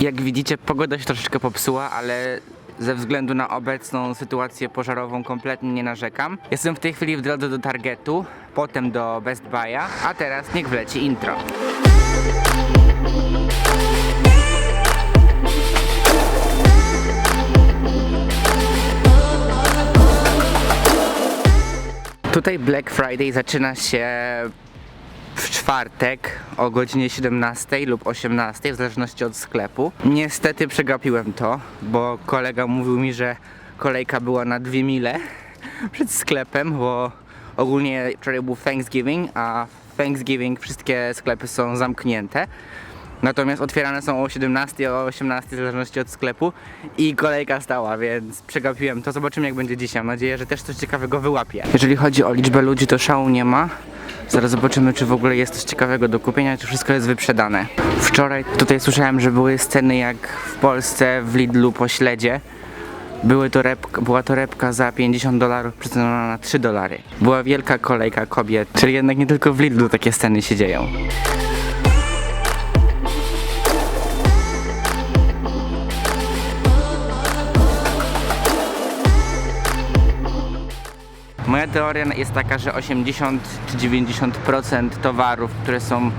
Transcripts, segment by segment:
Jak widzicie, pogoda się troszeczkę popsuła, ale ze względu na obecną sytuację pożarową kompletnie nie narzekam. Jestem w tej chwili w drodze do Targetu, potem do Best Buy'a, a teraz niech wleci intro. Tutaj Black Friday zaczyna się w czwartek o godzinie 17 lub 18, w zależności od sklepu. Niestety przegapiłem to, bo kolega mówił mi, że kolejka była na dwie mile przed sklepem, bo ogólnie wczoraj był Thanksgiving, a w Thanksgiving wszystkie sklepy są zamknięte. Natomiast otwierane są o 17, o 18 w zależności od sklepu i kolejka stała, więc przegapiłem to. Zobaczymy jak będzie dzisiaj. Mam nadzieję, że też coś ciekawego wyłapię. Jeżeli chodzi o liczbę ludzi, to szału nie ma. Zaraz zobaczymy, czy w ogóle jest coś ciekawego do kupienia, czy wszystko jest wyprzedane. Wczoraj tutaj słyszałem, że były sceny jak w Polsce w Lidlu po śledzie. Były to repka, była to repka za 50 dolarów przeceniona na 3 dolary. Była wielka kolejka kobiet, czyli jednak nie tylko w Lidlu takie sceny się dzieją. Teoria jest taka, że 80 czy 90% towarów, które są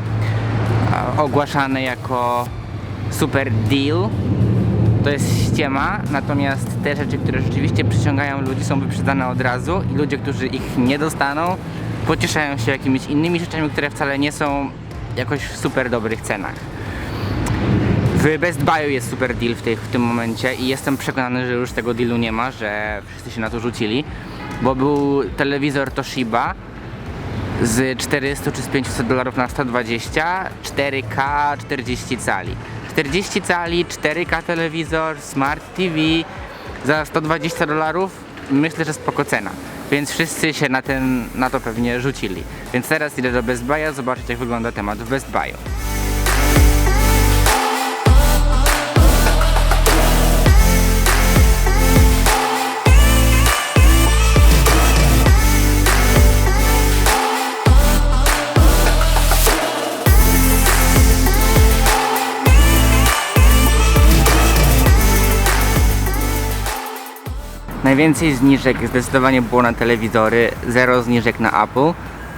ogłaszane jako super deal, to jest ściema, natomiast te rzeczy, które rzeczywiście przyciągają ludzi są wyprzedane od razu i ludzie, którzy ich nie dostaną, pocieszają się jakimiś innymi rzeczami, które wcale nie są jakoś w super dobrych cenach. W Best Buy jest super deal w, tej, w tym momencie i jestem przekonany, że już tego dealu nie ma, że wszyscy się na to rzucili, bo był telewizor Toshiba z 400 czy z 500 dolarów na 120, 4K 40 cali. 40 cali, 4K telewizor, Smart TV za 120 dolarów, myślę, że spoko cena. Więc wszyscy się na, ten, na to pewnie rzucili. Więc teraz idę do Best Buy'a zobaczyć jak wygląda temat w Best Buy'u. Najwięcej zniżek zdecydowanie było na telewizory, zero zniżek na Apple,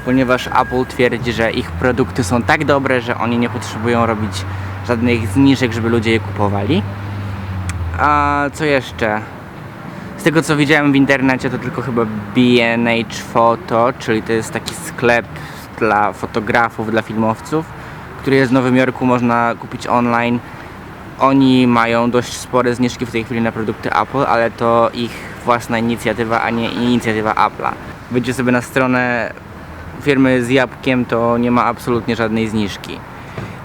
ponieważ Apple twierdzi, że ich produkty są tak dobre, że oni nie potrzebują robić żadnych zniżek, żeby ludzie je kupowali. A co jeszcze? Z tego co widziałem w internecie to tylko chyba B&H Photo, czyli to jest taki sklep dla fotografów, dla filmowców, który jest w Nowym Jorku, można kupić online. Oni mają dość spore zniżki w tej chwili na produkty Apple, ale to ich własna inicjatywa, a nie inicjatywa Apple'a. Wyjdzie sobie na stronę firmy z jabłkiem, to nie ma absolutnie żadnej zniżki.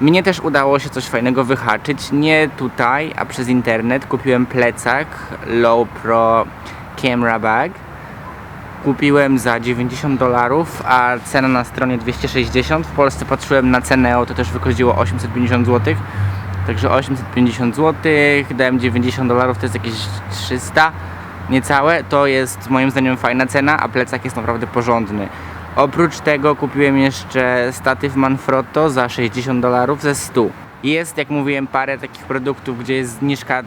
Mnie też udało się coś fajnego wyhaczyć. Nie tutaj, a przez internet. Kupiłem plecak Low Pro Camera Bag. Kupiłem za 90 dolarów, a cena na stronie 260. W Polsce patrzyłem na cenę, to też wychodziło 850 zł. Także 850 zł, dałem 90 dolarów, to jest jakieś 300 niecałe. To jest moim zdaniem fajna cena, a plecak jest naprawdę porządny. Oprócz tego kupiłem jeszcze statyw Manfrotto za 60 dolarów ze 100. Jest, jak mówiłem, parę takich produktów, gdzie jest zniżka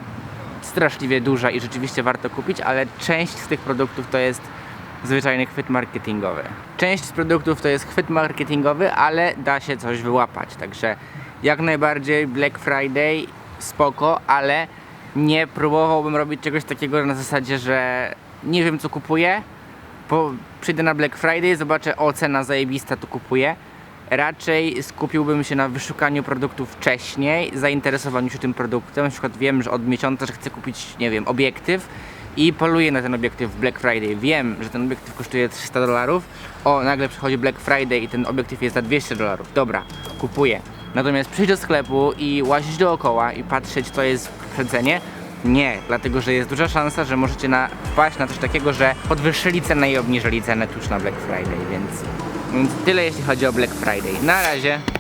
straszliwie duża i rzeczywiście warto kupić, ale część z tych produktów to jest zwyczajny chwyt marketingowy. Część z produktów to jest chwyt marketingowy, ale da się coś wyłapać. Także jak najbardziej Black Friday spoko, ale nie próbowałbym robić czegoś takiego na zasadzie, że nie wiem co kupuję, po, przyjdę na Black Friday, zobaczę o cena zajebista, to kupuję. Raczej skupiłbym się na wyszukaniu produktów wcześniej, zainteresowaniu się tym produktem. Na przykład wiem, że od miesiąca, że chcę kupić, nie wiem, obiektyw i poluję na ten obiektyw w Black Friday. Wiem, że ten obiektyw kosztuje 300 dolarów. O, nagle przychodzi Black Friday i ten obiektyw jest za 200 dolarów. Dobra, kupuję. Natomiast przyjść do sklepu i łazić dookoła i patrzeć, co jest w nie, dlatego że jest duża szansa, że możecie na, wpaść na coś takiego, że podwyższyli cenę i obniżyli cenę tuż na Black Friday, więc, więc tyle jeśli chodzi o Black Friday. Na razie.